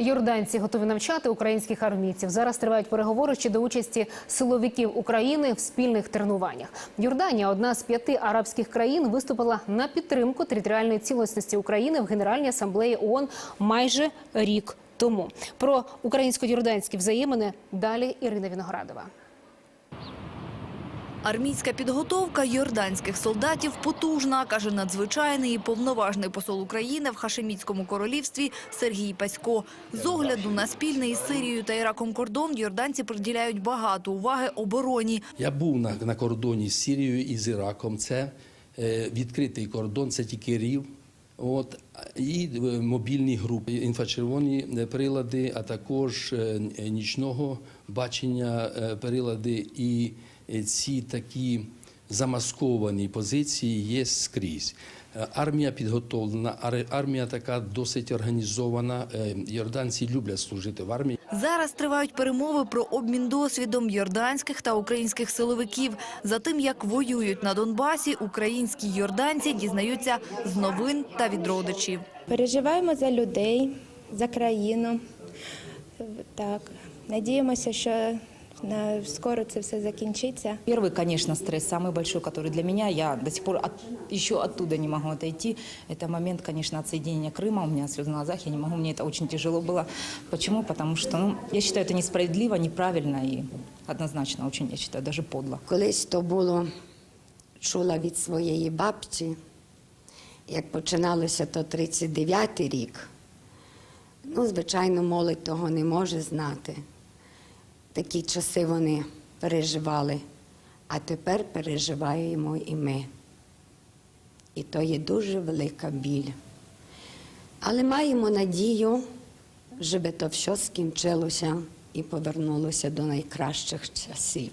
Йорданці готові навчати українських армійців. Зараз тривають переговори щодо участі силовиків України в спільних тренуваннях. Йорданія, одна з п'яти арабських країн, виступила на підтримку територіальної цілісності України в Генеральній асамблеї ООН майже рік тому. Про українсько-йорданські взаємини далі Ірина Віноградова. Армійська підготовка йорданських солдатів потужна, каже надзвичайний і повноважний посол України в Хашемітському королівстві Сергій Пасько. З огляду на спільний із Сирією та Іраком кордон йорданці приділяють багато уваги обороні. Я був на, на кордоні з Сірією і з Іраком. Це е, відкритий кордон, це тільки рів. От і е, мобільні групи, інфрачервоні е, прилади, а також е, нічного бачення прилади. І ці такі замасковані позиції є скрізь. Е, Армія підготовлена, ар- армія така досить організована. Е, Йорданці люблять служити в армії. Зараз тривають перемови про обмін досвідом йорданських та українських силовиків. За тим, як воюють на Донбасі, українські йорданці дізнаються з новин та від родичів. Переживаємо за людей, за країну. Так, надіємося, що скоро це все закінчиться. Первый, конечно, стресс самый большой, который для меня, я до сих пор от- еще оттуда не могу отойти. Это момент, конечно, отсоединения Крыма. У меня слезы на глазах, я не могу, мне это очень тяжело было. Почему? Потому что, ну, я считаю, это несправедливо, неправильно и однозначно очень, я считаю, даже подло. Колись то було, чула від своєї бабці, як починалося то 39-й рік. Ну, звичайно, молодь того не може знати. Такі часи вони переживали, а тепер переживаємо і ми. І то є дуже велика біль. Але маємо надію, щоб то все скінчилося і повернулося до найкращих часів.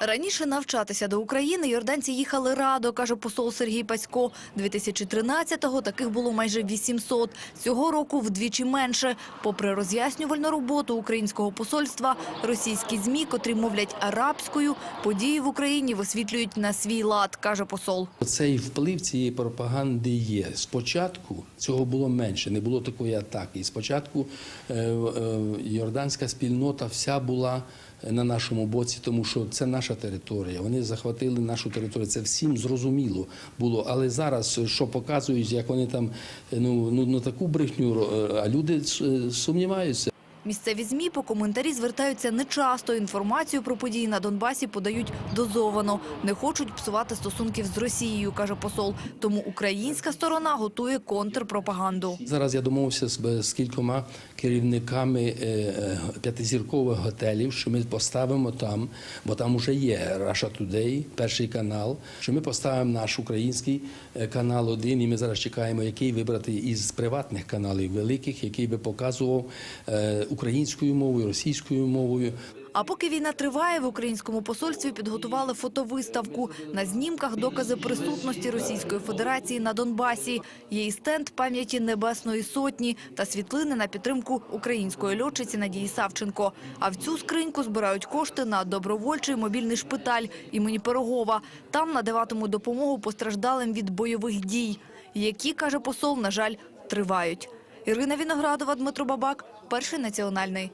Раніше навчатися до України йорданці їхали радо, каже посол Сергій Пасько. 2013-го таких було майже 800. Цього року вдвічі менше. Попри роз'яснювальну роботу українського посольства, російські ЗМІ, котрі мовлять арабською, події в Україні висвітлюють на свій лад, каже посол. Цей вплив цієї пропаганди є. Спочатку цього було менше, не було такої атаки. І спочатку е, е, йорданська спільнота вся була на нашому боці, тому що це наша територія. Вони захватили нашу територію. Це всім зрозуміло було. Але зараз, що показують, як вони там е, ну, ну, ну таку брехню, е, а люди е, сумніваються. Місцеві ЗМІ по коментарі звертаються нечасто. Інформацію про події на Донбасі подають дозовано. Не хочуть псувати стосунків з Росією, каже посол. Тому українська сторона готує контрпропаганду. Зараз я домовився з, кількома керівниками е, е, п'ятизіркових готелів, що ми поставимо там, бо там вже є Russia Today, перший канал. Що ми поставимо наш український е, канал один, і ми зараз чекаємо, який вибрати із приватних каналів великих, який би показував українською мовою, російською мовою. А поки війна триває, в українському посольстві підготували фотовиставку. На знімках докази присутності Російської Федерації на Донбасі. Є і стенд пам'яті Небесної Сотні та світлини на підтримку української льотчиці Надії Савченко. А в цю скриньку збирають кошти на добровольчий мобільний шпиталь імені Пирогова. Там надаватимуть допомогу постраждалим від бойових дій, які, каже посол, на жаль, тривають. Ірина Віноградова, Дмитро Бабак, Перший національний.